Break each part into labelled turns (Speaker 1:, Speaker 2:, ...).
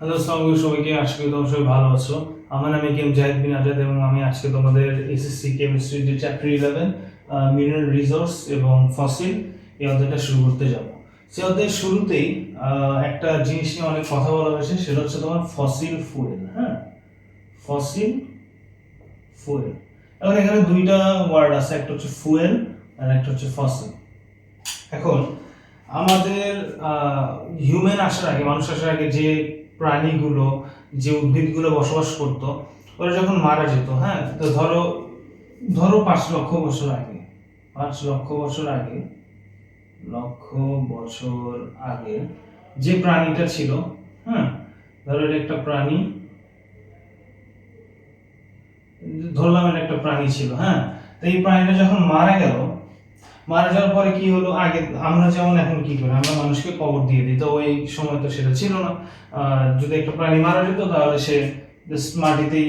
Speaker 1: hello সঙ্গে সবাইকে আজকে তোমরা সবাই ভালো আছো আমার নাম কেম জাহিদ বিন আজাদ এবং আমি আজকে তোমাদের এসএসসি কেমিস্ট্রি যে চ্যাপ্টার ইলেভেন মিনারেল রিসোর্স এবং ফসিল এই অধ্যায়টা শুরু করতে যাব সে অধ্যায়ের শুরুতেই একটা জিনিস নিয়ে অনেক কথা বলা হয়েছে সেটা হচ্ছে তোমার ফসিল ফুয়েল হ্যাঁ ফসিল ফুয়েল এখন এখানে দুইটা ওয়ার্ড আছে একটা হচ্ছে ফুয়েল আর একটা হচ্ছে ফসিল এখন আমাদের হিউম্যান আসার আগে মানুষ আসার আগে যে প্রাণীগুলো যে উদ্ভিদগুলো বসবাস করত ওরা যখন মারা যেত হ্যাঁ তো ধরো ধরো পাঁচ লক্ষ বছর আগে পাঁচ লক্ষ বছর আগে লক্ষ বছর আগে যে প্রাণীটা ছিল হ্যাঁ ধরো এটা একটা প্রাণী ধরলাম এটা একটা প্রাণী ছিল হ্যাঁ তো এই প্রাণীটা যখন মারা গেল মারা যাওয়ার পরে কি হলো আগে আমরা যেমন এখন কি করি আমরা মানুষকে কবর দিয়ে দিই তো ওই সময় তো সেটা ছিল না যদি একটা প্রাণী মারা যেত তাহলে সে মাটিতেই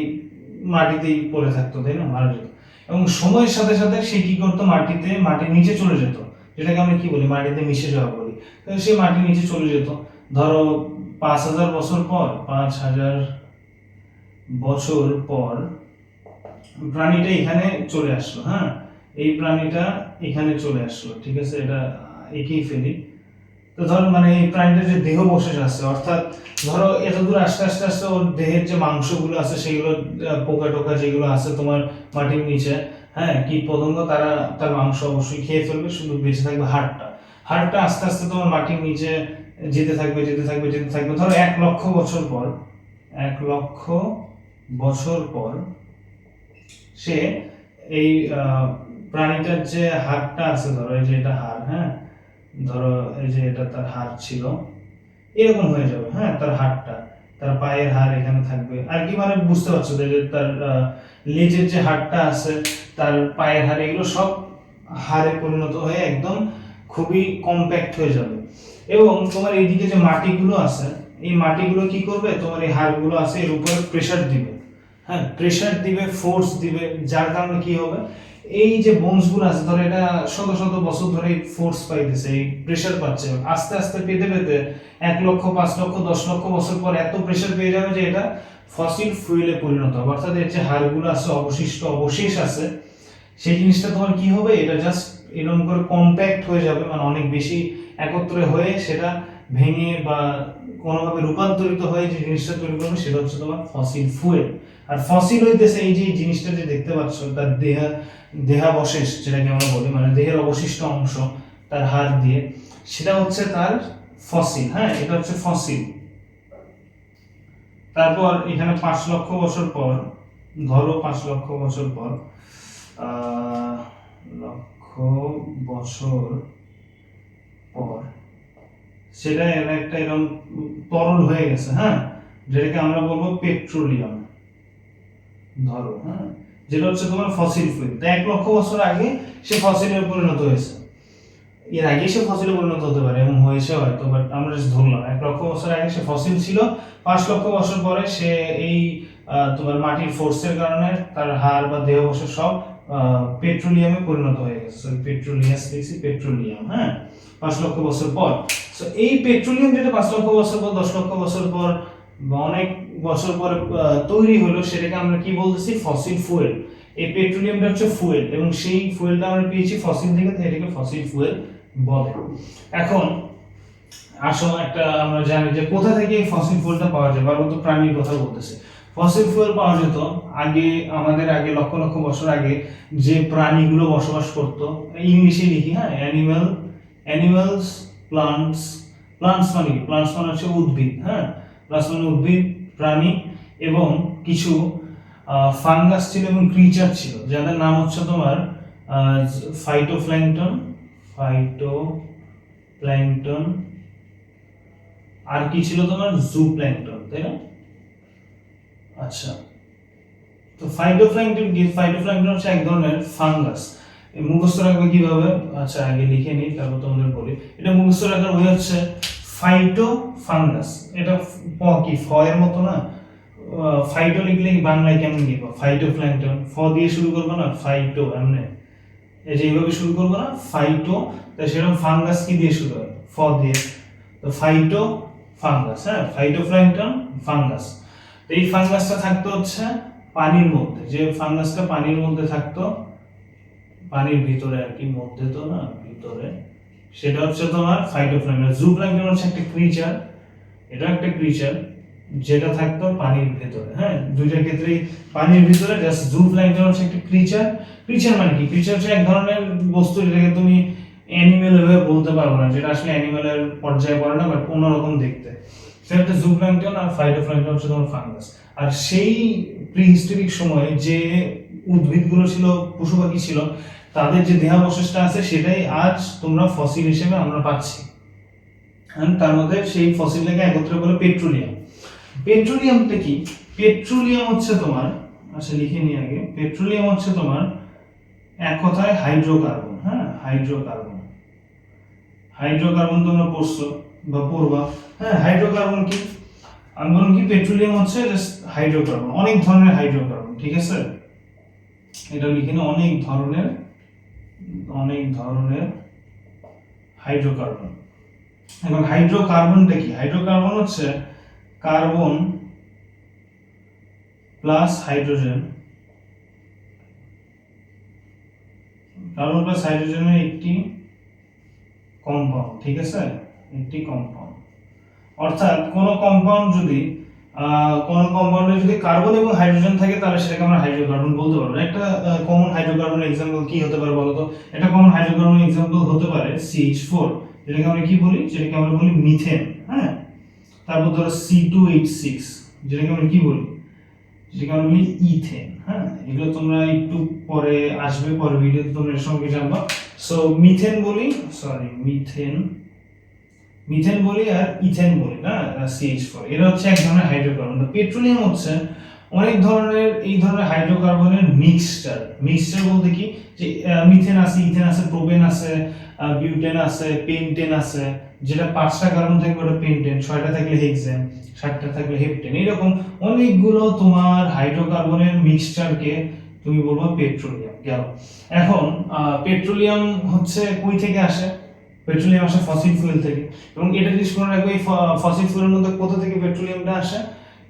Speaker 1: মাটিতেই পড়ে থাকতো তাই না মারা যেত এবং সময়ের সাথে সাথে সে কি করতো মাটিতে মাটির নিচে চলে যেত যেটাকে আমরা কি বলি মাটিতে মিশে যাওয়া বলি সে মাটির নিচে চলে যেত ধরো পাঁচ হাজার বছর পর পাঁচ হাজার বছর পর প্রাণীটা এখানে চলে আসলো হ্যাঁ এই প্রাণীটা এখানে চলে আসলো ঠিক আছে এটা একেই ফেলি তো ধরো মানে এই প্রাণীটার যে দেহ বসেস আছে অর্থাৎ ধরো এত দূর আস্তে আস্তে আস্তে ওর দেহের যে মাংসগুলো আছে সেগুলো পোকা টোকা যেগুলো আছে তোমার মাটির নিচে হ্যাঁ কীট পতঙ্গ তারা তার মাংস অবশ্যই খেয়ে ফেলবে শুধু বেঁচে থাকবে হাড়টা হাড়টা আস্তে আস্তে তোমার মাটির নিচে যেতে থাকবে যেতে থাকবে যেতে থাকবে ধরো এক লক্ষ বছর পর এক লক্ষ বছর পর সে এই প্রাণীটার যে হাড়টা আছে ধরো এই যে এটা হাড় হ্যাঁ ধরো এই যে এটা তার হাড় ছিল এরকম হয়ে যাবে হ্যাঁ তার হাড়টা তার পায়ের হাড় এখানে থাকবে আর কি মানে বুঝতে পারছো যে তার লেজের যে হাড়টা আছে তার পায়ের হাড় এগুলো সব হাড়ে পরিণত হয়ে একদম খুবই কম্প্যাক্ট হয়ে যাবে এবং তোমার এইদিকে যে মাটিগুলো আছে এই মাটিগুলো কি করবে তোমার এই হাড়গুলো আছে এর উপরে প্রেশার দিবে হ্যাঁ প্রেশার দিবে ফোর্স দিবে যার কারণে কি হবে এই যে বোনসগুলো আছে ধরো এটা শত শত বছর ধরে ফোর্স পাইতেছে এই প্রেশার পাচ্ছে আস্তে আস্তে পেতে পেতে এক লক্ষ পাঁচ লক্ষ দশ লক্ষ বছর পর এত প্রেশার পেয়ে যাবে যে এটা ফসিল ফুয়েলে পরিণত হবে অর্থাৎ এর যে হাড়গুলো আছে অবশিষ্ট অবশেষ আছে সেই জিনিসটা তোমার কি হবে এটা জাস্ট এরকম করে কম্প্যাক্ট হয়ে যাবে মানে অনেক বেশি একত্রে হয়ে সেটা ভেঙে বা কোনোভাবে রূপান্তরিত হয়ে যে জিনিসটা তৈরি করবে সেটা হচ্ছে তোমার ফসিল ফুয়েল আর ফসিল হইতেছে এই যে জিনিসটা যে দেখতে পাচ্ছ তার দেহা দেহাবশেষ যেটাকে আমরা বলি মানে দেহের অবশিষ্ট অংশ তার হাত দিয়ে সেটা হচ্ছে তার ফসিল হ্যাঁ এটা হচ্ছে ফসিল তারপর এখানে পাঁচ লক্ষ বছর পর ধরো পাঁচ লক্ষ বছর পর লক্ষ বছর পর সেটা একটা এরকম তরল হয়ে গেছে হ্যাঁ যেটাকে আমরা বলবো পেট্রোলিয়াম ধরো হ্যাঁ যেটা হচ্ছে তোমার ফসিল ফুয়েল তা এক লক্ষ বছর আগে সে ফসিলে পরিণত হয়েছে এর আগে সে ফসিলে পরিণত হতে পারে এবং হয়েছে হয়তো বাট আমরা ধরলাম এক লক্ষ বছর আগে সে ফসিল ছিল পাঁচ লক্ষ বছর পরে সে এই তোমার মাটির ফোর্সের কারণে তার হাড় বা দেহ বসে সব পেট্রোলিয়ামে পরিণত হয়ে গেছে সরি পেট্রোলিয়াস লিখছি পেট্রোলিয়াম হ্যাঁ পাঁচ লক্ষ বছর পর সো এই পেট্রোলিয়াম যেটা পাঁচ লক্ষ বছর পর দশ লক্ষ বছর পর অনেক বছর পর তৈরি হলো সেটাকে আমরা কি বলতেছি ফসিল ফুয়েল এই পেট্রোলিয়ামটা হচ্ছে ফুয়েল এবং সেই ফুয়েলটা আমরা পেয়েছি ফসিল থেকে এটাকে ফসিল ফুয়েল বলে এখন আসো একটা আমরা জানি যে কোথা থেকে এই ফসিল ফুয়েলটা পাওয়া যায় বারবার তো প্রাণীর কথা বলতেছে ফসিল ফুয়েল পাওয়া যেত আগে আমাদের আগে লক্ষ লক্ষ বছর আগে যে প্রাণীগুলো বসবাস করত ইংলিশে লিখি হ্যাঁ অ্যানিমাল অ্যানিমালস প্লান্টস প্লান্টস মানে কি প্লান্টস মানে হচ্ছে উদ্ভিদ হ্যাঁ প্লান্টস মানে উদ্ভিদ প্রাণী এবং কিছু ফাঙ্গাস ছিল এবং ক্রিচার ছিল যাদের নাম হচ্ছে তোমার ফাইটো প্ল্যাংটন ফাইটো প্ল্যাংটন আর কি ছিল তোমার জু প্ল্যাংটন তাই না আচ্ছা তো ফাইটো প্ল্যাংটন কি ফাইটো প্ল্যাংটন হচ্ছে এক ধরনের ফাঙ্গাস মুখস্থ রাখবে কিভাবে আচ্ছা আগে লিখে নিই তারপর তোমাদের বলি এটা মুখস্থ রাখার ওই হচ্ছে ফাইটো ফাঙ্গাস এটা প কি ফ এর মতো না ফাইটো লিখলে বাংলায় কেমন লিখব ফাইটো প্ল্যাঙ্কটন ফ দিয়ে শুরু করবো না ফাইটো এমনি এই যে এইভাবে শুরু করবো না ফাইটো তাই সেরকম ফাঙ্গাস কি দিয়ে শুরু হয় ফ দিয়ে তো ফাইটো ফাঙ্গাস হ্যাঁ ফাইটো প্ল্যাঙ্কটন ফাঙ্গাস তো এই ফাঙ্গাসটা থাকতো হচ্ছে পানির মধ্যে যে ফাঙ্গাসটা পানির মধ্যে থাকতো পানির ভিতরে আর কি মধ্যে তো না ভিতরে সেটা হচ্ছে তোমার ফাইটোপ্ল্যাঙ্কটন জুপ্লাঙ্কটন হচ্ছে একটা ক্রিচার এটা একটা ক্রিচার যেটা থাকতো পানির ভেতরে হ্যাঁ দুইটার ক্ষেত্রে পানির ভিতরে জাস্ট জুপ্লাঙ্কটন হচ্ছে একটা ক্রিচার ক্রিচার মানে কি ক্রিচার হচ্ছে এক ধরনের বস্তু যেটাকে তুমি অ্যানিমেল হয়ে বলতে পারবো না যেটা আসলে অ্যানিমেলের পর্যায়ে পড়ে না বাট অন্যরকম দেখতে সেটা একটা জুপ্ল্যাঙ্কটন আর ফাইটোপ্ল্যাঙ্কটন হচ্ছে তোমার ফাঙ্গাস আর সেই প্রিহিস্টোরিক সময়ে যে উদ্ভিদগুলো ছিল পশু পাখি ছিল তাদের যে দেহাবশেষটা আছে সেটাই আজ তোমরা ফসিল হিসেবে আমরা পাচ্ছি তার মধ্যে সেই ফসিলটাকে একত্র করে পেট্রোলিয়াম পেট্রোলিয়ামটা কি পেট্রোলিয়াম হচ্ছে তোমার আচ্ছা লিখে নিই আগে পেট্রোলিয়াম হচ্ছে তোমার এক কথায় হাইড্রোকার্বন হ্যাঁ হাইড্রোকার্বন হাইড্রোকার্বন তোমরা পড়ছো বা পড়বা হ্যাঁ হাইড্রোকার্বন কি আমি বলুন কি পেট্রোলিয়াম হচ্ছে হাইড্রোকার্বন অনেক ধরনের হাইড্রোকার্বন ঠিক আছে এটা লিখে অনেক ধরনের অনেক ধরনের হাইড্রোকার্বন এখন হাইড্রোকার্বনটা কি হাইড্রোকার্বন হচ্ছে carbon plus hydrogen carbon plus হাইড্রোজেনের একটি কম্পাউন্ড ঠিক আছে একটি কম্পাউন্ড অর্থাৎ কোনো কম্পাউন্ড যদি কোন কম্পাউন্ডে যদি কার্বন এবং হাইড্রোজেন থাকে তাহলে সেটাকে আমরা হাইড্রোকার্বন বলতে পারবো একটা কমন হাইড্রোকার্বন এক্সাম্পল কি হতে পারে বলতো একটা কমন হাইড্রোকার্বন এক্সাম্পল হতে পারে সিএইচ ফোর যেটাকে আমরা কি বলি যেটাকে আমরা বলি মিথেন হ্যাঁ তারপর ধরো সি টু এইট সিক্স যেটাকে আমরা কি বলি যেটাকে আমরা বলি ইথেন হ্যাঁ এগুলো তোমরা একটু পরে আসবে পরে ভিডিওতে তোমরা এর সঙ্গে জানবা সো মিথেন বলি সরি মিথেন মিথেন বলি আর ইথেন বলি না সিএইচ ফোর এরা হচ্ছে এক ধরনের হাইড্রোকার্বন পেট্রোলিয়াম হচ্ছে অনেক ধরনের এই ধরনের হাইড্রোকার্বনের মিক্সচার মিক্সচার বলতে কি যে মিথেন আছে ইথেন আছে প্রোবেন আছে বিউটেন আছে পেন্টেন আছে যেটা পাঁচটা কার্বন থাকবে ওটা পেন্টেন ছয়টা থাকলে হেক্সেন সাতটা থাকলে হেপটেন এরকম অনেকগুলো তোমার হাইড্রোকার্বনের মিক্সচারকে তুমি বলবো পেট্রোলিয়াম গেল এখন পেট্রোলিয়াম হচ্ছে কই থেকে আসে পেট্রোলিয়াম আসে ফসিল ফুয়েল থেকে এবং এটা জিনিস মনে রাখবে এই ফসিল ফুয়েলের মধ্যে কোথা থেকে পেট্রোলিয়ামটা আসে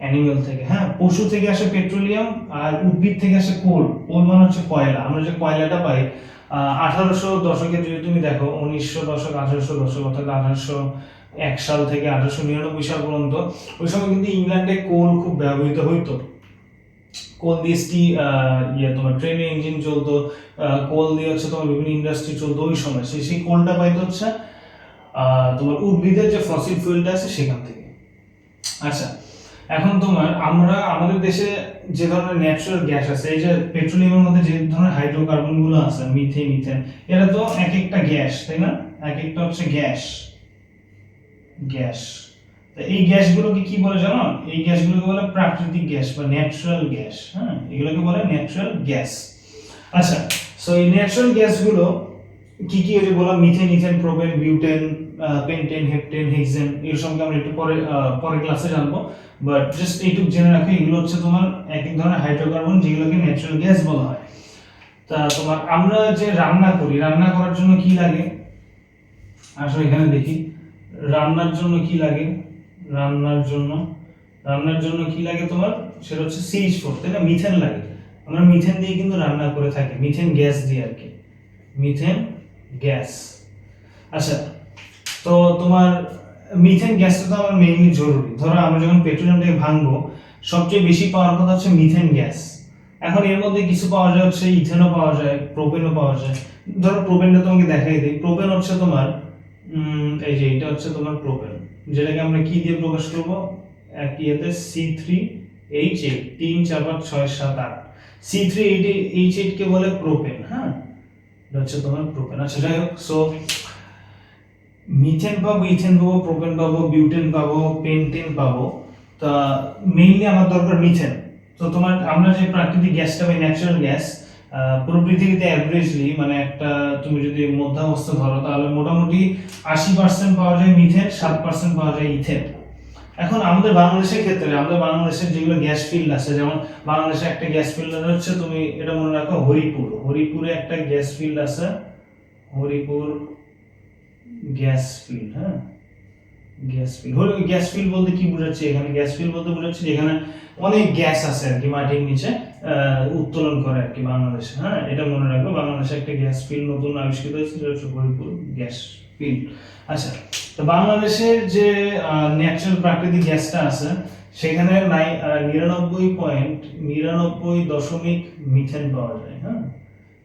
Speaker 1: অ্যানিমেল থেকে হ্যাঁ পশু থেকে আসে পেট্রোলিয়াম আর উদ্ভিদ থেকে আসে কোল কোল মানে হচ্ছে কয়লা আমরা যে কয়লাটা পাই আঠারোশো দশকে যদি তুমি দেখো উনিশশো দশক আঠারোশো দশক অর্থাৎ আঠারোশো এক সাল থেকে আঠারোশো নিরানব্বই সাল পর্যন্ত ওই সময় কিন্তু ইংল্যান্ডে কোল খুব ব্যবহৃত হইতো কোল দিয়ে স্টি ইয়ে তোমার ট্রেনে ইঞ্জিন চলতো কোল দিয়ে হচ্ছে তোমার বিভিন্ন ইন্ডাস্ট্রি চলতো ওই সময় সে সেই কোলটা পাইতে হচ্ছে তোমার উদ্ভিদের যে ফসিল ফুয়েলটা আছে সেখান থেকে আচ্ছা এখন তোমার আমরা আমাদের দেশে যে ধরনের ন্যাচারাল গ্যাস আছে এই যে পেট্রোলিয়ামের মধ্যে যে ধরনের হাইড্রোকার্বনগুলো আছে মিথেন মিথেন এরা তো এক একটা গ্যাস তাই না এক একটা হচ্ছে গ্যাস গ্যাস এই গ্যাসগুলোকে কি বলে জানো এই গ্যাসগুলোকে বলে প্রাকৃতিক গ্যাস বা ন্যাচারাল গ্যাস হ্যাঁ এগুলোকে বলে ন্যাচারাল গ্যাস আচ্ছা সো এই ন্যাচারাল গ্যাসগুলো কি কি ওই যে বললাম methane ethane propane butane pentane heptane hexane এর সঙ্গে আমরা একটু পরে পরের ক্লাসে জানবো বাট জাস্ট এইটুকু জেনে রাখো এগুলো হচ্ছে তোমার এক এক ধরনের হাইড্রোকার্বন যেগুলোকে ন্যাচারাল গ্যাস বলা হয় তা তোমার আমরা যে রান্না করি রান্না করার জন্য কি লাগে আসলে এখানে দেখি রান্নার জন্য কি লাগে রান্নার জন্য রান্নার জন্য কি লাগে তোমার সেটা হচ্ছে সিজ ফোর তাই না মিথেন লাগে আমরা মিথেন দিয়ে কিন্তু রান্না করে থাকি মিথেন গ্যাস দিয়ে আর কি মিথেন গ্যাস আচ্ছা তো তোমার মিথেন গ্যাসটা তো আমার মেইনলি জরুরি ধরো আমরা যখন পেট্রোলিয়ামটাকে ভাঙবো সবচেয়ে বেশি পাওয়ার কথা হচ্ছে মিথেন গ্যাস এখন এর মধ্যে কিছু পাওয়া যায় হচ্ছে ইথেনও পাওয়া যায় প্রোপেনও পাওয়া যায় ধরো প্রোপেনটা তোমাকে দেখাই দিই প্রোপেন হচ্ছে তোমার এই যে এটা হচ্ছে তোমার প্রোপেন যেটাকে আমরা কি দিয়ে প্রকাশ করব এক ইয়েতে সি থ্রি এইচ এইট তিন চার পাঁচ ছয় সাত আট সি থ্রি এইট এইচ এইটকে বলে প্রোপেন হ্যাঁ হচ্ছে তোমার প্রোপেন আচ্ছা যাই হোক সো মিথেন পাবো ইথেন পাবো প্রোপেন পাবো বিউটেন পাবো পেন্টেন পাবো তা মেইনলি আমার দরকার মিথেন তো তোমার আমরা যে প্রাকৃতিক গ্যাসটা পাই ন্যাচারাল গ্যাস পুরো পৃথিবীতে অ্যাভারেজলি মানে একটা তুমি যদি মধ্যাবস্থা ধরো তাহলে মোটামুটি আশি পার্সেন্ট পাওয়া যায় মিথেন সাত পার্সেন্ট পাওয়া যায় ইথেন এখন আমাদের বাংলাদেশের ক্ষেত্রে আমাদের বাংলাদেশের যেগুলো গ্যাস ফিল্ড আছে যেমন বাংলাদেশে একটা গ্যাস ফিল্ড হচ্ছে তুমি এটা মনে রাখো হরিপুর হরিপুরে একটা গ্যাস ফিল্ড আছে হরিপুর গ্যাস ফিল্ড হ্যাঁ গ্যাস ফিল হলো গ্যাস ফিল বলতে কি বোঝাচ্ছে এখানে গ্যাস ফিল বলতে বোঝাচ্ছে এখানে অনেক গ্যাস আছে আর কি মাটির নিচে উত্তোলন করে আর কি বাংলাদেশে হ্যাঁ এটা মনে রাখবো বাংলাদেশে একটা গ্যাস ফিল নতুন আবিষ্কৃত হয়েছে সেটা হচ্ছে হরিপুর গ্যাস ফিল আচ্ছা তো বাংলাদেশের যে ন্যাচারাল প্রাকৃতিক গ্যাসটা আছে সেখানে নাই নিরানব্বই পয়েন্ট নিরানব্বই দশমিক মিথেন পাওয়া যায় হ্যাঁ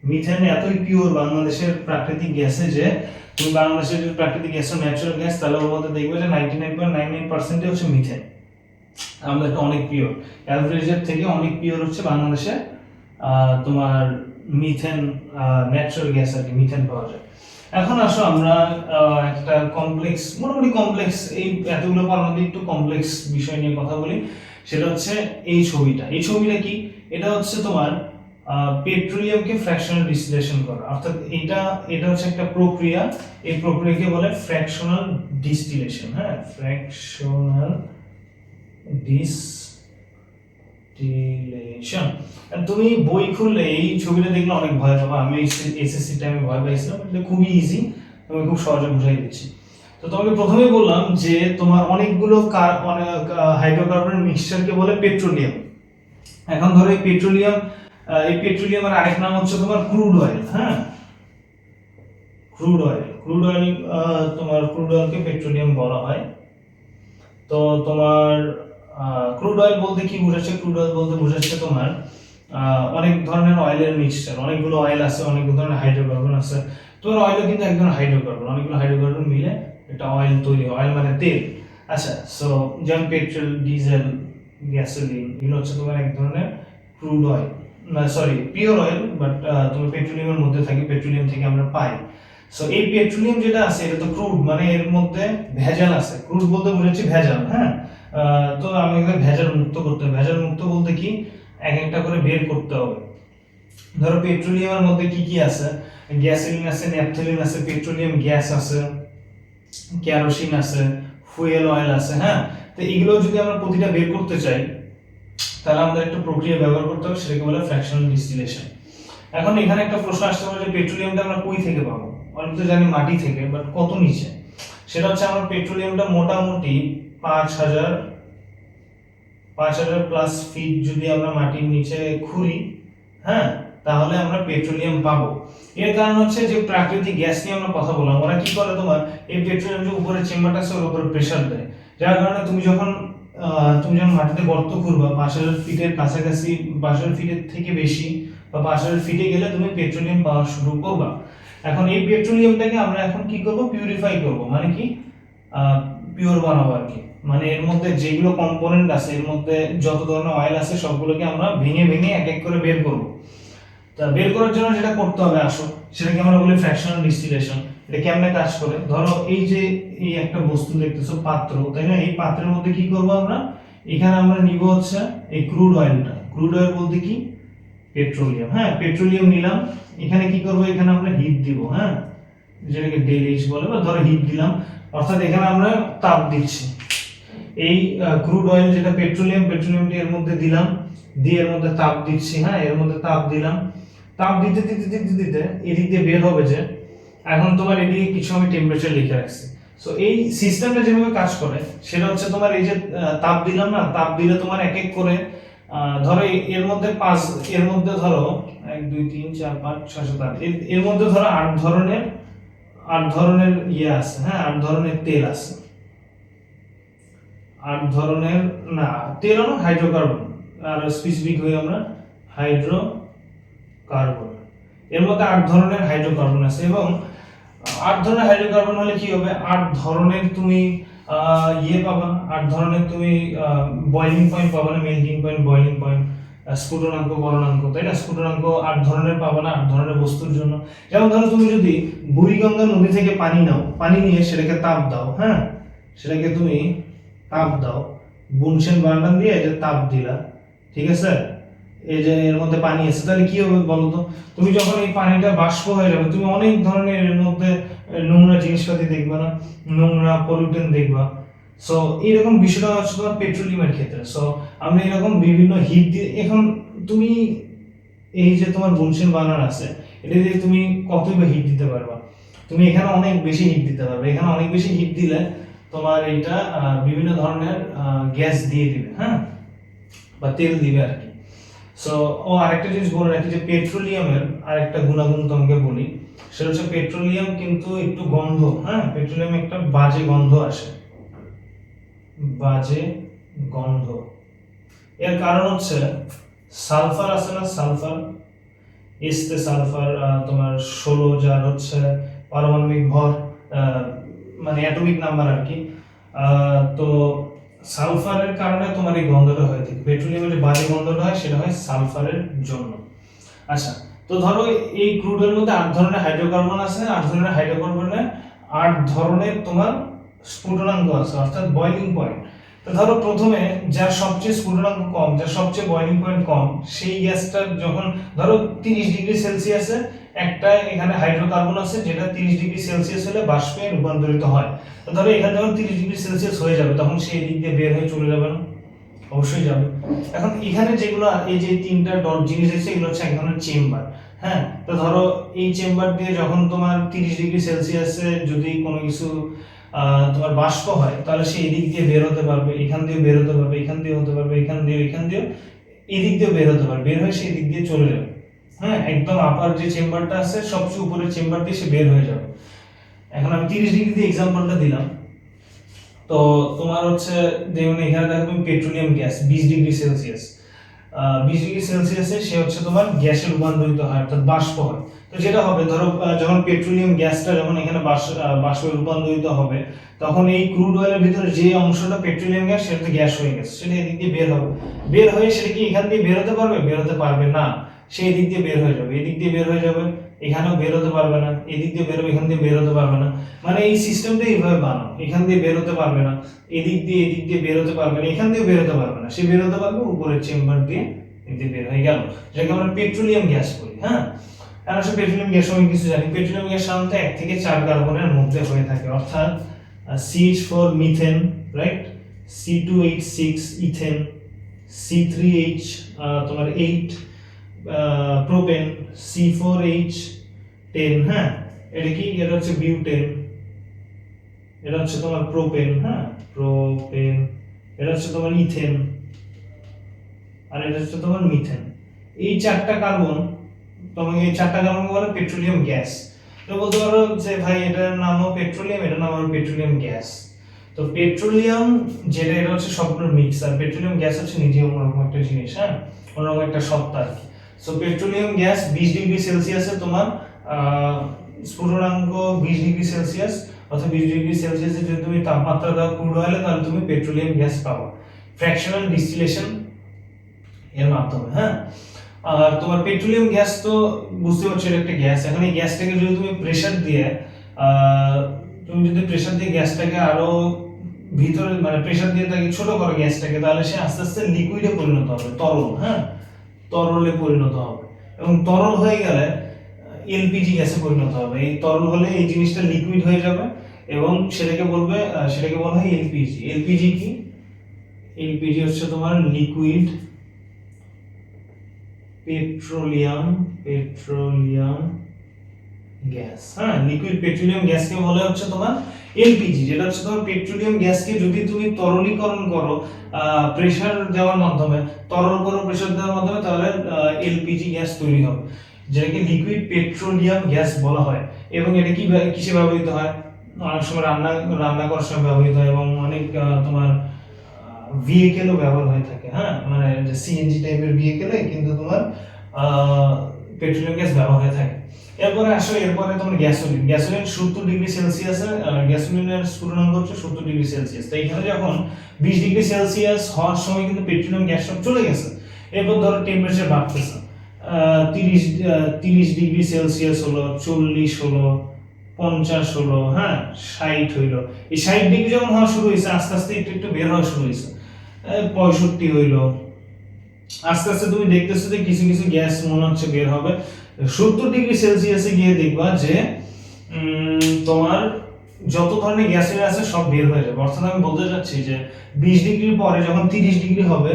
Speaker 1: মিথেন এতই পিওর বাংলাদেশের প্রাকৃতিক গ্যাসে যে তুমি বাংলাদেশের যদি প্রাকৃতিক গ্যাস ন্যাচারাল গ্যাস তাহলে ওর মধ্যে দেখবে যে ninety nine point nine nine পার্সেন্টই হচ্ছে মিথেন আমাদেরটা অনেক পিওর অ্যাভারেজের থেকে অনেক পিওর হচ্ছে বাংলাদেশে তোমার মিথেন ন্যাচারাল গ্যাস আর কি মিথেন পাওয়া যায় এখন আসো আমরা একটা কমপ্লেক্স মোটামুটি কমপ্লেক্স এই এতগুলো আমাদের একটু কমপ্লেক্স বিষয় নিয়ে কথা বলি সেটা হচ্ছে এই ছবিটা এই ছবিটা কি এটা হচ্ছে তোমার পেট্রোলিয়ামকে ফ্র্যাকশনাল ডিস্টিলেশন করা অর্থাৎ এটা এটা হচ্ছে একটা প্রক্রিয়া এই প্রক্রিয়াকে বলে ফ্র্যাকশনাল ডিস্টিলেশন হ্যাঁ ফ্র্যাকশনাল ডিস্টিলেশন তুমি বই খুললে এই ছবিটা দেখলে অনেক ভয় পাবো আমি এসএসসি টাইমে ভয় পাইছিলাম এটা খুবই ইজি আমি খুব সহজে বুঝাই দিচ্ছি তো তোমাকে প্রথমেই বললাম যে তোমার অনেকগুলো হাইড্রোকার্বনের মানে, মিক্সচারকে বলে পেট্রোলিয়াম এখন ধরো পেট্রোলিয়াম এই পেট্রোলিয়ামের আরেক নাম হচ্ছে তোমার ক্রুড অয়েল হ্যাঁ ক্রুড অয়েল ক্রুড অয়েল তোমার ক্রুড অয়েলকে পেট্রোলিয়াম বলা হয় তো তোমার ক্রুড অয়েল বলতে কি বোঝাচ্ছে ক্রুড অয়েল বলতে বোঝাচ্ছে তোমার অনেক ধরনের অয়েলের মিক্সচার অনেকগুলো অয়েল আছে অনেক ধরনের হাইড্রোকার্বন আছে তোমার অয়েলও কিন্তু এক ধরনের হাইড্রোকার্বন অনেকগুলো হাইড্রোকার্বন মিলে একটা অয়েল তৈরি অয়েল মানে তেল আচ্ছা সো যেমন পেট্রোল ডিজেল গ্যাসোলিন এগুলো হচ্ছে তোমার এক ধরনের crude oil sorry pure oil but তুমি পেট্রোলিয়ামের মধ্যে থাকি পেট্রোলিয়াম থেকে আমরা পাই সো এই পেট্রোলিয়াম যেটা আছে এটা তো ক্রুড মানে এর মধ্যে ভেজাল আছে ক্রুড বলতে বুঝাচ্ছি ভেজাল হ্যাঁ তো আমাকে ভেজাল মুক্ত করতে হবে ভেজাল মুক্ত বলতে কি এক একটা করে বের করতে হবে ধরো পেট্রোলিয়ামের মধ্যে কি কি আছে গ্যাসোলিন আছে ন্যাপথলিন আছে পেট্রোলিয়াম গ্যাস আছে কেরোসিন আছে ফুয়েল অয়েল আছে হ্যাঁ তো এগুলো যদি আমরা প্রতিটা বের করতে চাই তাহলে আমাদের একটা প্রক্রিয়া ব্যবহার করতে হবে সেটাকে বলে ফ্র্যাকশনাল ডিস্টিলেশন এখন এখানে একটা প্রশ্ন আসতে পারে যে পেট্রোলিয়ামটা আমরা কই থেকে পাবো অনেক তো জানি মাটি থেকে বাট কত নিচে সেটা হচ্ছে আমার পেট্রোলিয়ামটা মোটামুটি পাঁচ হাজার পাঁচ হাজার প্লাস ফিট যদি আমরা মাটির নিচে খুঁড়ি হ্যাঁ তাহলে আমরা পেট্রোলিয়াম পাবো এর কারণ হচ্ছে যে প্রাকৃতিক গ্যাস নিয়ে আমরা কথা বললাম ওরা কি করে তোমার এই পেট্রোলিয়াম যে উপরে চেম্বারটা আছে ওর উপরে প্রেশার দেয় যার কারণে তুমি যখন তুমি যখন মাটিতে গর্ত করবা পাঁচ হাজার ফিটের কাছাকাছি পাঁচ হাজার ফিটের থেকে বেশি বা পাঁচ হাজার ফিটে গেলে তুমি পেট্রোলিয়াম পাওয়া শুরু করবা এখন এই পেট্রোলিয়ামটাকে আমরা এখন কি করব পিউরিফাই করব মানে কি পিওর বানাবো আর কি মানে এর মধ্যে যেগুলো কম্পোনেন্ট আছে এর মধ্যে যত ধরনের অয়েল আছে সবগুলোকে আমরা ভেঙে ভেঙে এক এক করে বের করবো তা বের করার জন্য যেটা করতে হবে আসো সেটাকে আমরা বলি ফ্র্যাকশনাল ডিস্টিলেশন এটা কেমনে কাজ করে ধরো এই যে এই একটা বস্তু দেখতেছো পাত্র তাই না এই পাত্রের মধ্যে কি করব আমরা এখানে আমরা নিব হচ্ছে এই ক্রুড অয়েলটা ক্রুড অয়েল বলতে কি পেট্রোলিয়াম হ্যাঁ পেট্রোলিয়াম নিলাম এখানে কি করব এখানে আমরা হিট দিব হ্যাঁ যেটাকে ডেলিশ বলে বা ধরো হিট দিলাম অর্থাৎ এখানে আমরা তাপ দিচ্ছি এই ক্রুড অয়েল যেটা পেট্রোলিয়াম পেট্রোলিয়ামটি এর মধ্যে দিলাম দিয়ে এর মধ্যে তাপ দিচ্ছি হ্যাঁ এর মধ্যে তাপ দিলাম তাপ দিতে দিতে দিতে দিতে এদিক দিয়ে বের হবে যে এখন তোমার এদিকে কিছু আমি টেম্পারেচার লিখে রাখছি সো এই সিস্টেমটা যেভাবে কাজ করে সেটা হচ্ছে তোমার এই যে তাপ দিলাম না তাপ দিলে তোমার এক এক করে ধরো এর মধ্যে পাঁচ এর মধ্যে ধরো এক দুই তিন চার পাঁচ ছয় সাত আট এর মধ্যে ধরো আট ধরনের আট ধরনের ইয়ে আছে হ্যাঁ আট ধরনের তেল আছে আট ধরনের না তেল হলো হাইড্রোকার্বন আর স্পেসিফিক হয়ে আমরা হাইড্রো কার্বন এর মধ্যে আট ধরনের হাইড্রোকার্বন আছে এবং আট ধরনের হাইড্রোকার্বন হলে কি হবে আট ধরনের তুমি ইয়ে পাবা আট ধরনের তুমি বয়লিং পয়েন্ট পাবা না মেল্টিং পয়েন্ট বয়লিং পয়েন্ট স্ফুটনাঙ্ক গণনাঙ্ক তাই না স্ফুটনাঙ্ক আট ধরনের পাবা না আট ধরনের বস্তুর জন্য যেমন ধরো তুমি যদি বুড়িগঙ্গা নদী থেকে পানি নাও পানি নিয়ে সেটাকে তাপ দাও হ্যাঁ সেটাকে তুমি তাপ দাও বুনসেন বান্ডান দিয়ে যে তাপ দিলা ঠিক আছে এই যে এর মধ্যে পানি আছে তাহলে কি হবে বলো তো তুমি যখন এই পানিটা বাষ্প হয়ে যাবে তুমি অনেক ধরনের এর মধ্যে নোংরা জিনিসপাতি দেখবে না নোংরা পলিউটেন দেখবা সো এইরকম বিষয়টা হচ্ছে তোমার পেট্রোলিয়ামের ক্ষেত্রে সো আমরা এরকম বিভিন্ন হিট দিয়ে এখন তুমি এই যে তোমার বুনসেন বানার আছে এটা দিয়ে তুমি কতই বা হিট দিতে পারবা তুমি এখানে অনেক বেশি হিট দিতে পারবে এখানে অনেক বেশি হিট দিলে তোমার এটা বিভিন্ন ধরনের গ্যাস দিয়ে দিবে হ্যাঁ বা তেল দিবে আর কি সো ও আরেকটা জিনিস বলে রাখি যে পেট্রোলিয়ামের আরেকটা গুণাগুণ তোমাকে বলি সেটা হচ্ছে পেট্রোলিয়াম কিন্তু একটু গন্ধ হ্যাঁ পেট্রোলিয়াম একটা বাজে গন্ধ আসে বাজে গন্ধ এর কারণ হচ্ছে সালফার আছে না সালফার এসতে সালফার তোমার ষোলো যার হচ্ছে পারমাণবিক ভর মানে অ্যাটমিক নাম্বার আর কি তো সালফারের কারণে তোমার এই গন্ধটা হয়ে থাকে পেট্রোলিয়ামের বাজে গন্ধটা হয় সেটা হয় সালফারের জন্য আচ্ছা তো ধরো এই ক্রুডের মধ্যে আট ধরনের হাইড্রোকার্বন আছে আট ধরনের হাইড্রোকার্বনে আট ধরনের তোমার স্ফুটনাঙ্গ আছে অর্থাৎ বয়লিং পয়েন্ট তো ধরো প্রথমে যার সবচেয়ে স্ফুটনাঙ্ক কম যার সবচেয়ে বয়লিং পয়েন্ট কম সেই গ্যাসটা যখন ধরো তিরিশ ডিগ্রি সেলসিয়াসে একটা এখানে হাইড্রোকার্বন আছে যেটা তিরিশ ডিগ্রি সেলসিয়াস হলে বাষ্পে রূপান্তরিত হয় তো ধরো এখানে যখন তিরিশ ডিগ্রি সেলসিয়াস হয়ে যাবে তখন সে এদিক দিয়ে বের হয়ে চলে যাবে না অবশ্যই যাবে এখন এখানে যেগুলো এই যে তিনটা ডট জিনিস আছে এগুলো হচ্ছে এক ধরনের চেম্বার হ্যাঁ তো ধরো এই চেম্বার দিয়ে যখন তোমার তিরিশ ডিগ্রি সেলসিয়াসে যদি কোনো কিছু তোমার বাষ্প হয় তাহলে সে এদিক দিয়ে বের হতে পারবে এখান দিয়ে বের হতে পারবে এখান দিয়ে হতে পারবে এখান দিয়ে এখান দিয়ে এদিক দিয়ে বের হতে পারবে বের হয়ে সে এদিক দিয়ে চলে যাবে হ্যাঁ একদম আপার যে চেম্বারটা আছে সবচেয়ে উপরের চেম্বার দিয়ে সে বের হয়ে যাবে এখন আমি তিরিশ ডিগ্রি দিয়ে এক্সাম্পলটা দিলাম তো তোমার হচ্ছে যেমন এখানে দেখো পেট্রোলিয়াম গ্যাস বিশ ডিগ্রি সেলসিয়াস বিশ ডিগ্রি সেলসিয়াসে সে হচ্ছে তোমার গ্যাসে রূপান্তরিত হয় অর্থাৎ বাষ্প হয় তো যেটা হবে ধরো যখন পেট্রোলিয়াম গ্যাসটা যখন এখানে বাষ্পে রূপান্তরিত হবে তখন এই ক্রুড অয়েলের ভিতরে যে অংশটা পেট্রোলিয়াম গ্যাস সেটা গ্যাস হয়ে গেছে সেটা এদিক দিয়ে বের হবে বের হয়ে সেটা কি এখান দিয়ে বেরোতে পারবে বেরোতে পারবে না সে এদিক দিয়ে বের হয়ে যাবে এদিক দিয়ে বের হয়ে যাবে এখানেও বেরোতে পারবে না এদিক দিয়ে বেরোবে এখান দিয়ে বেরোতে পারবে না মানে এই সিস্টেমটা এইভাবে বানাও এখান দিয়ে বেরোতে পারবে না এদিক দিয়ে এদিক দিয়ে বেরোতে পারবে না এখান দিয়ে বেরোতে পারবে না সে বেরোতে পারবে উপরের চেম্বার দিয়ে এদিকে বের হয়ে গেল যেটাকে আমরা পেট্রোলিয়াম গ্যাস বলি হ্যাঁ আর আসলে পেট্রোলিয়াম গ্যাস আমি কিছু জানি পেট্রোলিয়াম গ্যাস সাধারণত এক থেকে চার কার্বনের মধ্যে হয়ে থাকে অর্থাৎ CH four methane right C two eight six ethane C three H তোমার eight propane C four H ten হ্যাঁ এটা কি এটা হচ্ছে বিউটেন এটা হচ্ছে তোমার প্রোপেন হ্যাঁ প্রোপেন এটা হচ্ছে তোমার ইথেন আর এটা হচ্ছে তোমার মিথেন এই চারটা কার্বন তোমাকে এই চারটা কার্বন বলে পেট্রোলিয়াম গ্যাস তো বলতে পারো যে ভাই এটার নামও পেট্রোলিয়াম এটার নাম হলো পেট্রোলিয়াম গ্যাস তো পেট্রোলিয়াম যেটা এটা হচ্ছে সবগুলোর মিক্স আর পেট্রোলিয়াম গ্যাস হচ্ছে নিজে অন্যরকম একটা জিনিস হ্যাঁ অন্যরকম একটা সত্তা আর কি সো পেট্রোলিয়াম গ্যাস বিশ ডিগ্রি সেলসিয়াসে তোমার স্ফুটনাঙ্ক বিশ ডিগ্রি সেলসিয়াস অথবা বিশ ডিগ্রি সেলসিয়াসে যদি তুমি তাপমাত্রা দাও ক্রুড অয়েলে তাহলে তুমি পেট্রোলিয়াম গ্যাস পাবো ফ্র্যাকশনাল ডিস্টিলেশন এর মাধ্যমে হ্যাঁ আর তোমার পেট্রোলিয়াম গ্যাস তো বুঝতে পারছো এটা একটা গ্যাস এখন এই গ্যাসটাকে যদি তুমি প্রেশার দিয়ে তুমি যদি প্রেশার দিয়ে গ্যাসটাকে আরও ভিতরে মানে প্রেশার দিয়ে তাকে ছোট করো গ্যাসটাকে তাহলে সে আস্তে আস্তে লিকুইডে পরিণত হবে তরল হ্যাঁ তরলে পরিণত হবে এবং তরল হয়ে গেলে এলপিজি গ্যাসে পরিণত হবে এই তরল হলে এই জিনিসটা লিকুইড হয়ে যাবে এবং সেটাকে বলবে সেটাকে বলা হয় এলপিজি এলপিজি কি এলপিজি হচ্ছে তোমার লিকুইড পেট্রোলিয়াম পেট্রোলিয়াম গ্যাস হ্যাঁ লিকুইড পেট্রোলিয়াম গ্যাসকে বলা হচ্ছে তোমার এলপিজি যেটা হচ্ছে তোমার পেট্রোলিয়াম গ্যাসকে যদি তুমি তরলীকরণ করো প্রেসার দেওয়ার মাধ্যমে তরল করো প্রেসার দেওয়ার মাধ্যমে তাহলে এলপিজি গ্যাস তৈরি হবে যেটাকে লিকুইড পেট্রোলিয়াম গ্যাস বলা হয় এবং এটা কি কিসে ব্যবহৃত হয় অনেক সময় রান্না রান্না করার সময় ব্যবহৃত হয় এবং অনেক তোমার ভিহিকেলও ব্যবহার হয়ে থাকে হ্যাঁ মানে সিএনজি টাইপের ভেহিকেলে কিন্তু তোমার পেট্রোলিয়াম গ্যাস ব্যবহার হয়ে থাকে এরপরে আসো এরপরে তোমার গ্যাসোলিন গ্যাসোলিন সত্তর ডিগ্রি সেলসিয়াসে গ্যাসোলিনের স্ফুটনাঙ্ক হচ্ছে সত্তর ডিগ্রি সেলসিয়াস তো এখানে যখন বিশ ডিগ্রি সেলসিয়াস হওয়ার সময় কিন্তু পেট্রোলিয়াম গ্যাস সব চলে গেছে এরপর ধরো টেম্পারেচার বাড়তেছে তিরিশ তিরিশ ডিগ্রি সেলসিয়াস হলো চল্লিশ হলো পঞ্চাশ হলো হ্যাঁ ষাট হইলো এই ষাট ডিগ্রি যখন হওয়া শুরু হয়েছে আস্তে আস্তে একটু একটু বের হওয়া শুরু হয়েছে পঁয়ষট্টি হইলো আস্তে আস্তে তুমি দেখতেছো যে কিছু কিছু গ্যাস মনে হচ্ছে বের হবে সত্তর ডিগ্রি সেলসিয়াসে গিয়ে দেখবা যে তোমার যত ধরনের গ্যাসের আছে সব বের হয়ে যাবে অর্থাৎ আমি বলতে চাচ্ছি যে বিশ ডিগ্রির পরে যখন তিরিশ ডিগ্রি হবে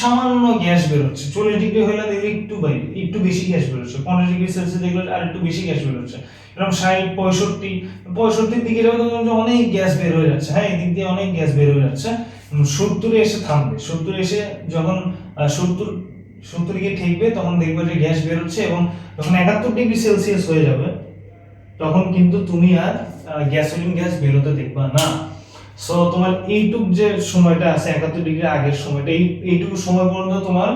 Speaker 1: সামান্য গ্যাস বেরোচ্ছে চল্লিশ ডিগ্রি হলে দেখলে একটু বাই একটু বেশি গ্যাস বেরোচ্ছে পনেরো ডিগ্রি সেলসিয়াস দেখলে আর একটু বেশি গ্যাস বেরোচ্ছে এরকম ষাট পঁয়ষট্টি পঁয়ষট্টির দিকে যাবে অনেক গ্যাস বের হয়ে যাচ্ছে হ্যাঁ এদিক দিয়ে অনেক গ্যাস বের হয়ে যাচ্ছে সত্তরে এসে থামবে সত্তরে এসে যখন সত্তর সত্তর গিয়ে ঠেকবে তখন দেখবে যে গ্যাস বেরোচ্ছে এবং যখন একাত্তর ডিগ্রি সেলসিয়াস হয়ে যাবে তখন কিন্তু তুমি আর গ্যাসোলিন গ্যাস বেরোতে দেখবা না সো তোমার এইটুক যে সময়টা আছে একাত্তর ডিগ্রি আগের সময়টা এই এইটুকু সময় পর্যন্ত তোমার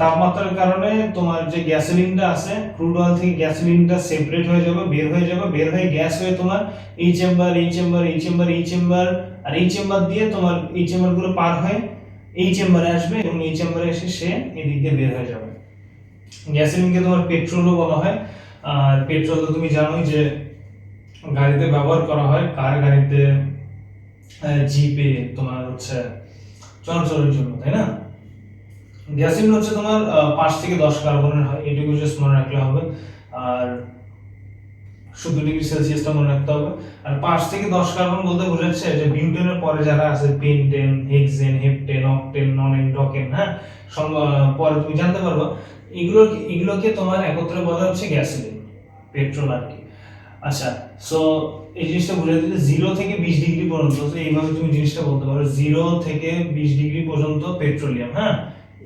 Speaker 1: তাপমাত্রার কারণে তোমার যে গ্যাসোলিনটা আছে ক্রুড অয়েল থেকে গ্যাসোলিনটা সেপারেট হয়ে যাবে বের হয়ে যাবে বের হয়ে গ্যাস হয়ে তোমার এই চেম্বার এই চেম্বার এই চেম্বার এই চেম্বার আর এই চেম্বার দিয়ে তোমার এই চেম্বারগুলো পার হয়ে এই চেম্বারে আসবে এবং এই চেম্বারে এসে সে এদিক দিয়ে বের হয়ে যাবে গ্যাসোলিনকে তোমার পেট্রোলও বলা হয় আর পেট্রোল তো তুমি জানোই যে গাড়িতে ব্যবহার করা হয় কার গাড়িতে জিপে তোমার হচ্ছে চলাচলের জন্য তাই না গ্যাসিন হচ্ছে তোমার পাঁচ থেকে দশ কার্বনের হয় এটুকু জাস্ট মনে রাখলে হবে আর সত্তর ডিগ্রি সেলসিয়াসটা মনে রাখতে হবে আর পাঁচ থেকে দশ কার্বন বলতে বোঝাচ্ছে যে বিউটেনের পরে যারা আছে pentane hexane heptane octane nonane decane হ্যাঁ পরে তুমি জানতে পারবা এগুলো এগুলোকে তোমার একত্রে বলা হচ্ছে গ্যাসিলিন পেট্রোল আর কি আচ্ছা সো এই জিনিসটা বুঝে দিতে জিরো থেকে বিশ ডিগ্রি পর্যন্ত এইভাবে তুমি জিনিসটা বলতে পারো জিরো থেকে বিশ ডিগ্রি পর্যন্ত পেট্রোলিয়াম হ্যাঁ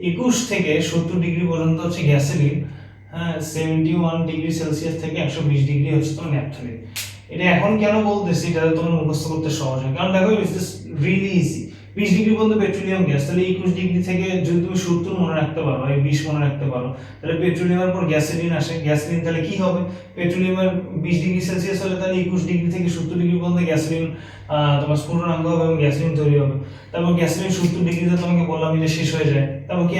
Speaker 1: একুশ থেকে সত্তর ডিগ্রি পর্যন্ত হচ্ছে গ্যাসেলিন হ্যাঁ সেভেন্টি ওয়ান ডিগ্রি সেলসিয়াস থেকে একশো বিশ ডিগ্রি হচ্ছে তোমার ন্যাপথলিন এটা এখন কেন বলতেছি এটা তোমার মুখস্থ করতে সহজ হয় কারণ দেখো ইস ইস রিলি ইজি বিশ ডিগ্রি পর্যন্ত পেট্রোলিয়াম গ্যাস তাহলে একুশ ডিগ্রি থেকে যদি তুমি সত্তর মনে রাখতে পারো এই বিশ মনে রাখতে পারো তাহলে পেট্রোলিয়ামের পর গ্যাসোলিন আসে গ্যাসোলিন তাহলে কি হবে পেট্রোলিয়ামের বিশ ডিগ্রি সেলসিয়াস হলে তাহলে একুশ ডিগ্রি থেকে সত্তর ডিগ্রি পর্যন্ত গ্যাসোলিন তোমার স্ফুটনাঙ্গ হবে এবং গ্যাসোলিন তৈরি হবে তারপর গ্যাসোলিন সত্তর ডিগ্রিতে তোমাকে বললাম যে শেষ হয়ে যায় তারপর কি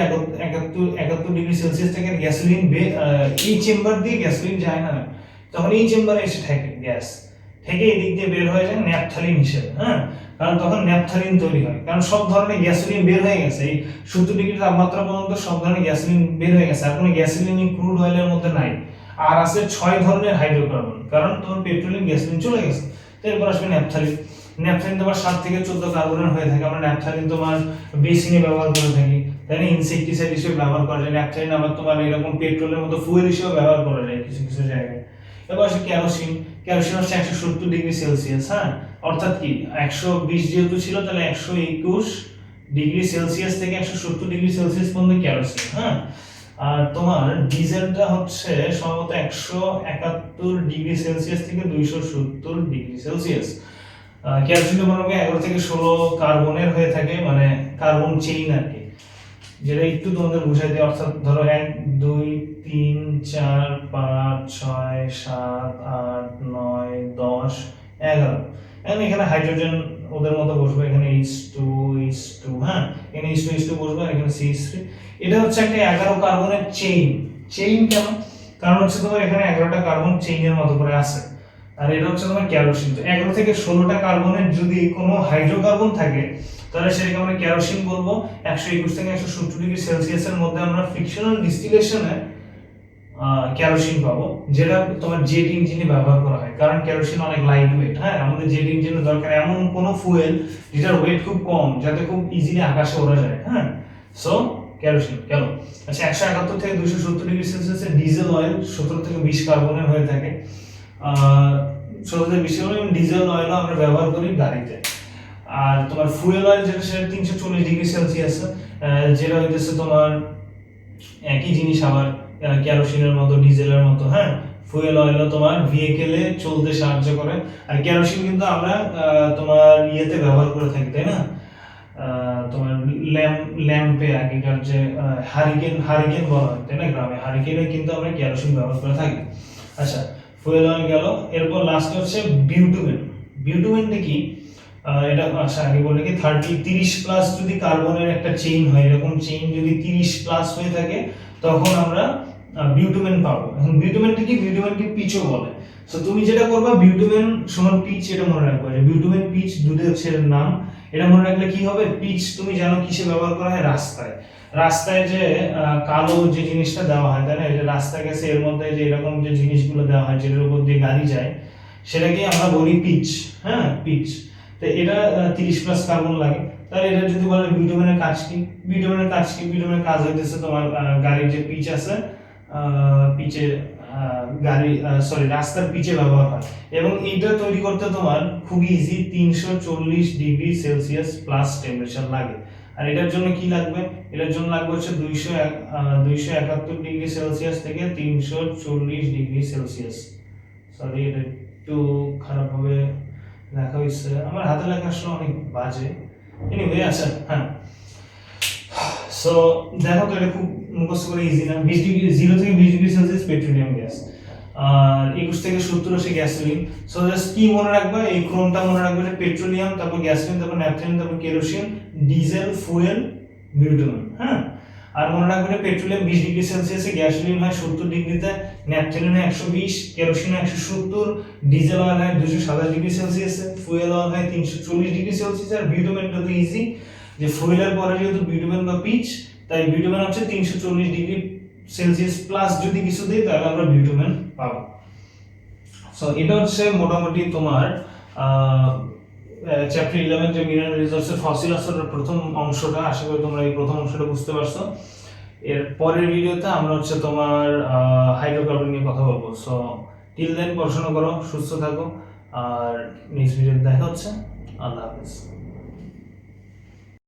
Speaker 1: একাত্তর একাত্তর ডিগ্রি সেলসিয়াস থেকে গ্যাসোলিন এই চেম্বার দিয়ে গ্যাসোলিন যায় না তখন এই চেম্বারে এসে থাকে গ্যাস থেকে এদিক দিয়ে বের হয়ে যায় ন্যাপথালিন হিসেবে হ্যাঁ কারণ তখন ন্যাপথালিন তৈরি হয় কারণ সব ধরনের গ্যাসোলিন বের হয়ে গেছে এই সত্তর ডিগ্রি তাপমাত্রা পর্যন্ত সব ধরনের গ্যাসোলিন বের হয়ে গেছে আর কোনো গ্যাসোলিন ক্রুড অয়েলের মধ্যে নাই আর আছে ছয় ধরনের হাইড্রোকার্বন কারণ তোমার পেট্রোলিয়াম গ্যাসোলিন চলে গেছে তো এরপর আসবে ন্যাপথালিন ন্যাপথালিন তোমার সাত থেকে চোদ্দ কার্বনের হয়ে থাকে আমরা ন্যাপথালিন তোমার বেসিনে ব্যবহার করে থাকি তাই না ইনসেকটিসাইড হিসেবে ব্যবহার করা যায় ন্যাপথালিন আবার তোমার এরকম পেট্রোলের মতো ফুয়েল হিসেবে ব্যবহার করা যায় কিছু কিছু জায়গায় এবার আসে ক্যারোসিন ক্যারোসিন হচ্ছে একশো সত্তর ডিগ্রি সেলসিয়াস হ্যাঁ অর্থাৎ কি একশো বিশ যেহেতু ছিল তাহলে একশো একুশ ডিগ্রি সেলসিয়াস থেকে একশো সত্তর ডিগ্রি সেলসিয়াস পর্যন্ত কেরোসিন হ্যাঁ আর তোমার ডিজেলটা হচ্ছে সম্ভবত একশো একাত্তর ডিগ্রি সেলসিয়াস থেকে দুইশো সত্তর ডিগ্রি সেলসিয়াস ক্যালসিয়াম মনে এগারো থেকে ষোলো কার্বনের হয়ে থাকে মানে কার্বন চেইন আর কি যেটা একটু তোমাদের বুঝাই দেয় অর্থাৎ ধরো এক দুই তিন চার পাঁচ ছয় সাত আট নয় দশ এগারো এখন এখানে হাইড্রোজেন ওদের মতো বসবে এখানে এইচ টু এইচ টু হ্যাঁ এখানে এইচ টু এইচ টু বসবে আর এখানে সিএইচ থ্রি এটা হচ্ছে একটা এগারো কার্বনের চেইন চেইন কেন কারণ হচ্ছে তোমার এখানে এগারোটা কার্বন চেইনের মতো করে আছে আর এটা হচ্ছে তোমার ক্যারোসিন তো এগারো থেকে ষোলোটা কার্বনের যদি কোনো হাইড্রোকার্বন থাকে তাহলে সেটাকে আমরা ক্যারোসিন বলবো একশো একুশ থেকে একশো সত্তর ডিগ্রি সেলসিয়াসের মধ্যে আমরা ফিকশনাল ডিস্টিলেশনে ক্যারোসিন পাবো যেটা তোমার জেট ইঞ্জিনে ব্যবহার করা হয় কারণ ক্যারোসিন অনেক লাইট ওয়েট হ্যাঁ আমাদের জেট ইঞ্জিনের দরকার এমন কোনো ফুয়েল যেটার ওয়েট খুব কম যাতে খুব ইজিলি আকাশে ওড়া যায় হ্যাঁ সো ক্যারোসিন কেন আচ্ছা একশো একাত্তর থেকে দুশো সত্তর ডিগ্রি সেলসিয়াসে ডিজেল অয়েল সতেরো থেকে বিশ কার্বনের হয়ে থাকে সতেরো থেকে বিশ কার্বন ডিজেল অয়েলও আমরা ব্যবহার করি গাড়িতে আর তোমার ফুয়েল অয়েল যেটা সেটা তিনশো চল্লিশ ডিগ্রি সেলসিয়াস যেটা হইতেছে তোমার একই জিনিস আবার কেরোসিনের মতো ডিজেলের মতো হ্যাঁ ফুয়েল অয়েলও তোমার ভেহিকেলে চলতে সাহায্য করে আর কেরোসিন কিন্তু আমরা তোমার ইয়েতে ব্যবহার করে থাকি তাই না তোমার ল্যাম্প ল্যাম্পে আগেকার যে হারিকেন হারিকেন বলা হয় তাই না গ্রামে হারিকেনে কিন্তু আমরা কেরোসিন ব্যবহার করে থাকি আচ্ছা ফুয়েল অয়েল গেল এরপর লাস্ট হচ্ছে বিউটুমেন বিউটুমেনটা কি এটা আচ্ছা আগে বলে কি থার্টি তিরিশ প্লাস যদি কার্বনের একটা চেইন হয় এরকম চেইন যদি তিরিশ প্লাস হয়ে থাকে তখন আমরা বিউটুমেন পাবো এখন বিউটুমেনটা কি বিউটুমেনকে পিচও বলে সো তুমি যেটা করবে বিউটুমেন সমান পিচ এটা মনে রাখবে যে বিউটুমেন পিচ দুধের ছেলের নাম এটা মনে রাখলে কি হবে পিচ তুমি জানো কিসে ব্যবহার করা হয় রাস্তায় রাস্তায় যে কালো যে জিনিসটা দেওয়া হয় তাই না এটা রাস্তার এর মধ্যে যে এরকম যে জিনিসগুলো দেওয়া হয় যেটার উপর দিয়ে গাড়ি যায় সেটাকে আমরা বলি পিচ হ্যাঁ পিচ তো এটা তিরিশ প্লাস কার্বন লাগে তাহলে এটা যদি বলে বিউটুমেনের কাজ কি বিউটুমেনের কাজ কি বিউটুমেনের কাজ হইতেছে তোমার গাড়ির যে পিচ আছে পিচে গাড়ি সরি রাস্তার পিচে ব্যবহার হয় এবং এইটা তৈরি করতে তোমার খুব ইজি তিনশো চল্লিশ ডিগ্রি সেলসিয়াস প্লাস টেম্পারেচার লাগে আর এটার জন্য কি লাগবে এটার জন্য লাগবে হচ্ছে দুইশো এক দুইশো একাত্তর ডিগ্রি সেলসিয়াস থেকে তিনশো চল্লিশ ডিগ্রি সেলসিয়াস সরি এটা একটু খারাপভাবে লেখা হয়েছে আমার হাতে লেখার সময় অনেক বাজে এনিওয়ে আচ্ছা হ্যাঁ সো দেখো তো এটা খুব মুখস্থ করে ইজি না বিশ ডিগ্রি জিরো থেকে বিশ ডিগ্রি সেলসিয়াস পেট্রোলিয়াম গ্যাস আর একুশ থেকে সত্তর আসে গ্যাসোলিন সো জাস্ট কি মনে রাখবে এই ক্রমটা মনে রাখবে যে পেট্রোলিয়াম তারপর গ্যাসোলিন তারপর ন্যাপথলিন তারপর কেরোসিন ডিজেল ফুয়েল বিউটেনল হ্যাঁ আর মনে রাখবে পেট্রোলিয়াম বিশ ডিগ্রি সেলসিয়াসে গ্যাসোলিন হয় সত্তর ডিগ্রিতে ন্যাপথলিন হয় একশো বিশ কেরোসিন একশো সত্তর ডিজেল অয়েল হয় দুশো সাতাশ ডিগ্রি সেলসিয়াসে ফুয়েল অয়েল হয় তিনশো চল্লিশ ডিগ্রি সেলসিয়াস আর বিউটোমেনটা তো ইজি যে ফুয়েলের পরে যেহেতু বিউটোমেন বা পিচ তাই বিউটোম্যান হচ্ছে তিনশো চল্লিশ ডিগ্রি সেলসিয়াস প্লাস যদি কিছু দিই তাহলে আমরা বিউটোম্যান পাবো সো এটা হচ্ছে মোটামুটি তোমার চ্যাপ্টার ইলেভেন যে মিনারেল রিসোর্সের ফসিল আসলের প্রথম অংশটা আশা করি তোমরা এই প্রথম অংশটা বুঝতে পারছো এর পরের ভিডিওতে আমরা হচ্ছে তোমার হাইড্রোকার্বন নিয়ে কথা বলবো সো টিল দেন পড়াশোনা করো সুস্থ থাকো আর নেক্সট ভিডিওতে দেখা হচ্ছে আল্লাহ হাফেজ